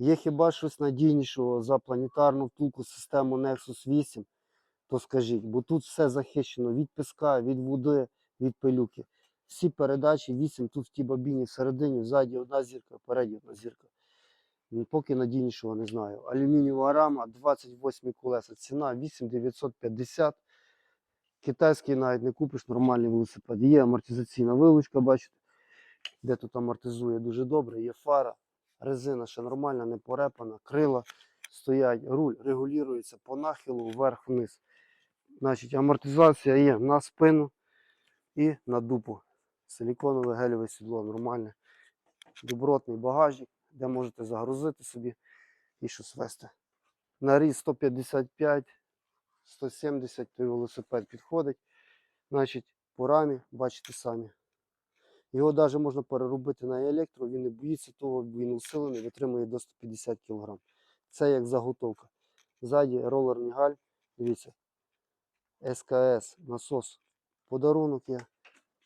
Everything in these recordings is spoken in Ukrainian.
Є хіба щось надійнішого за планетарну втулку систему Nexus 8, то скажіть, бо тут все захищено від піска, від води, від пилюки. Всі передачі 8, тут в тій бабіні всередині, ззаді одна зірка, впереді одна зірка. Поки надійнішого не знаю. Алюмінієва рама, 28 колеса, ціна 8950. Китайський навіть не купиш нормальний велосипед. Є амортизаційна вилучка, бачите, де тут амортизує дуже добре, є фара, резина ще нормальна, не порепана, крила стоять, руль регулюється по нахилу вверх-вниз. Значить, амортизація є на спину і на дупу. Силіконове гелеве сідло нормальне. Добротний багажник, де можете загрузити собі і щось вести. На різ 155, 170 той велосипед підходить. Значить, по рамі, бачите самі. Його навіть можна переробити на електро, він не боїться того, він усилений, витримує до 150 кг. Це як заготовка. Ззаді ролерний галь, дивіться, СКС, насос, подарунок є.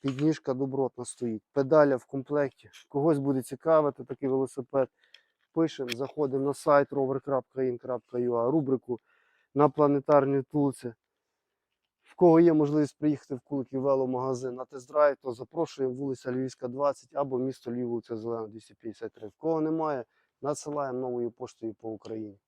Підніжка добротна стоїть. Педаля в комплекті. Когось буде цікавити такий велосипед. Пишемо, заходимо на сайт rover.in.ua, рубрику на планетарній тулці. В кого є можливість приїхати в Куликів веломагазин на тест-драйв, то запрошуємо вулиця Львівська, 20 або місто Львів, вулиця Зелена, 253. В кого немає, надсилаємо новою поштою по Україні.